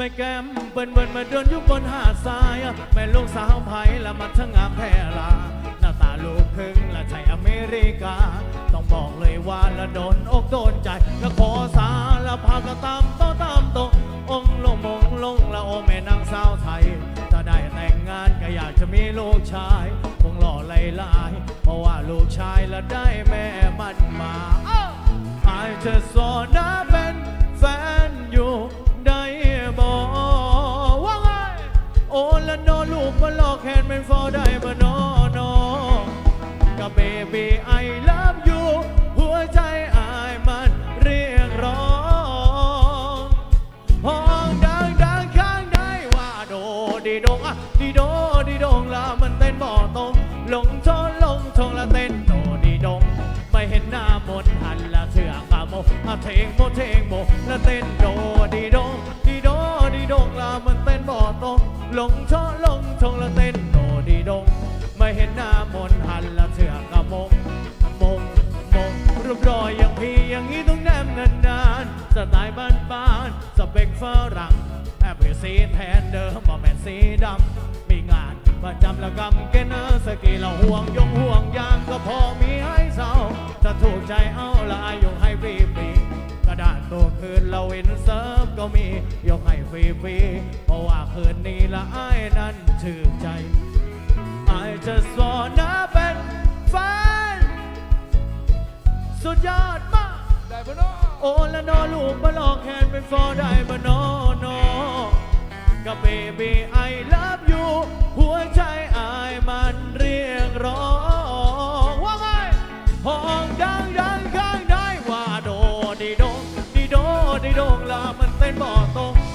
แม่แก้มเบิ่นเบิ่นมาเดินอยู่บนหาดทรายอะแม่ลูกสาวไผ่ละมันทั้งงามแพร่ลาหน้าตาลูกครึ่งละใช่อเมริกา ต้องบอกเลยว่าละโดนอกโดนใจละขอสารภาพละตามโตตามโตองค์ลงมงลงละโอแม่นางสาวไทยจะได้แต่งงานก็อยากจะมีลูกชายคงหล่อไหลลายๆเพราะว่าลูกชายละได้แม่มันมา I just wanna เป็นแฟน นอลูกมาหลอกแคนเป็นฟอได้บ่นอนอกับเบบีไอ love you หัวใจอายมันเรียกร้องห้องดังดังข้างได้ว่าโดดีดงอะดีโดดีดงละมันเต้นบ่อตรงลงชนลงชงละเต้นโดดีดง ไม่เห็นหน้ามนหันละเถื่อขาโมอาเทงโมเทงโมละเต้น บ่ตรงลงช่อลงชงละเต้นโดดีดง ไม่เห็นหน้ามนหันละเถื่อขาโมมงมงรูปรอยอย่างพี่อย่างนี้ต้องแนมนานๆสไตล์บ้านๆสเปคฝรั่งแอบเป็นสีแทนเดิมบ่แม่นสีดำมีงานประจำและกำเกนเนอร์สกีเราห่วงยงห่วงยางก็พอมีให้เศร้าถ้าถูกใจเอาละยกให้ฟรีฟรี ตัวคืนเราเห็นเซิร์ฟก็มี ยกให้ฟรีฟรีเพราะว่าคืนนี้ละไอ้ายนั้นชื่นใจ I just wanna เป็นแฟนสุดยอดมากได้ปะเนาะโอ้ละนอลูกมาลอกแคนเป็นฟอได้มานอนอกับเบบีไอ love you หัวใจอายมันเรียกร้อง โดงลามันเต้นบ่อตรง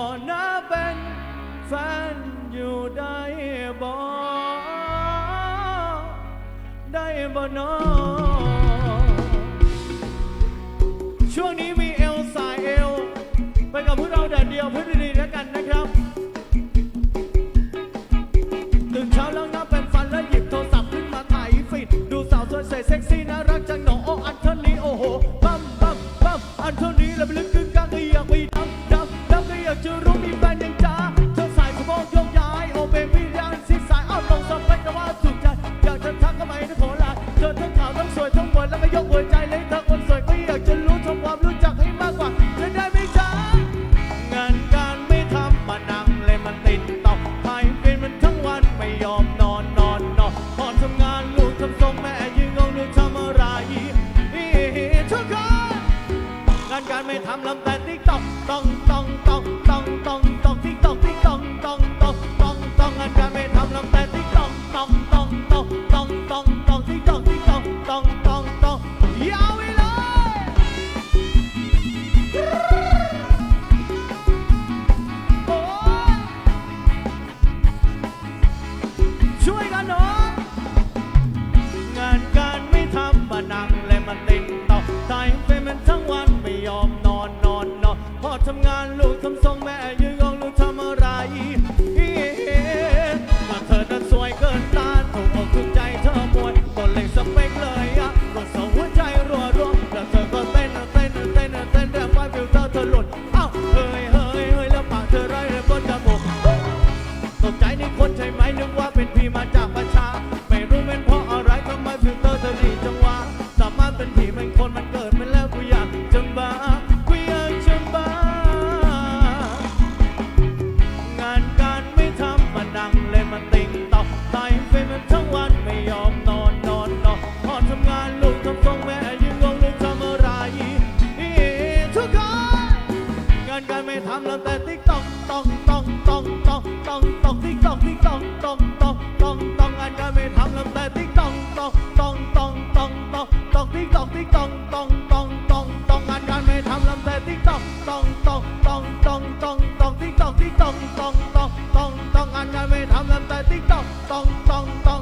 just wanna เป็นแฟนอยู่ได้บ่ได้บ่เนอช่วงนี้มีเอลสายเอลไปกับพวกเราแดดเดียวเพื่อน หมด ไม่ทำแล้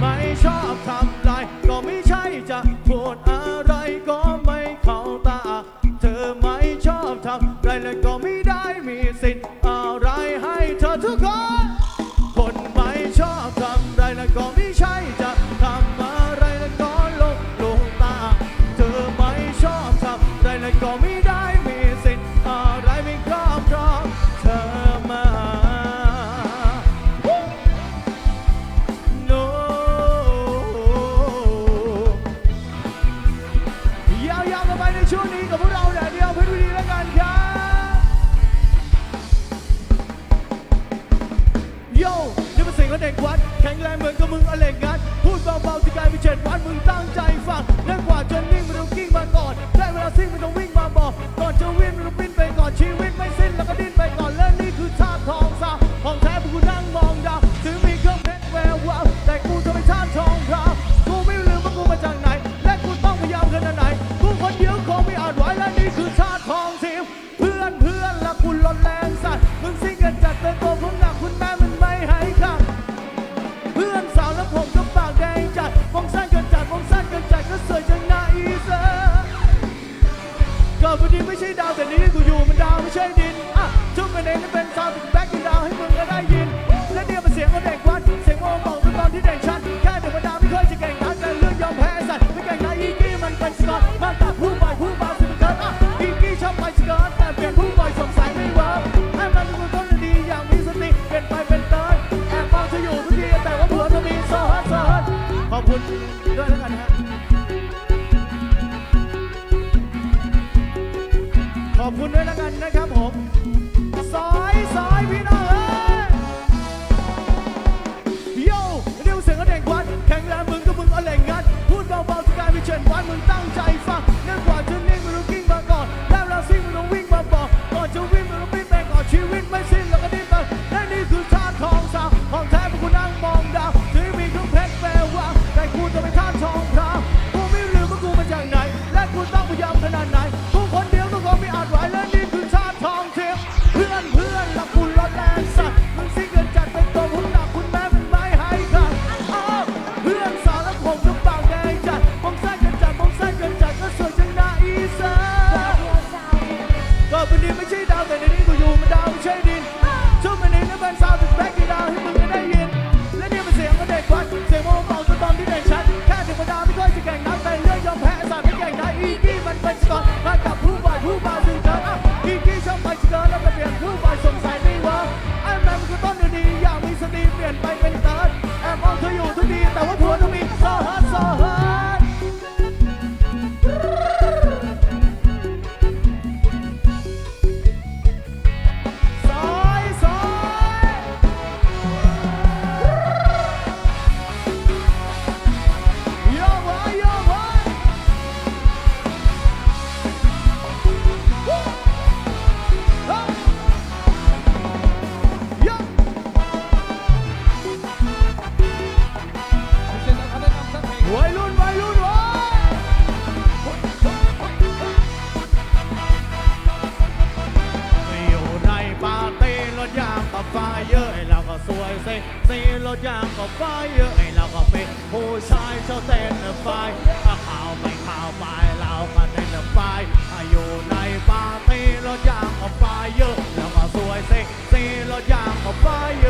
ไม่ชอบทำ เชิญวันมึงตั้งใจ ถยางก็ไฟไอเราก็เป็นผู้ชายชอบเต้นไฟถ้าข่าวไม่ข่าวไปเราก็เต้นไฟอยู่ในปาร์ตี้เรถยางก็ไฟเยอะแล้ก็สวยเซ็กซี่รถยางก็ไฟเยอะ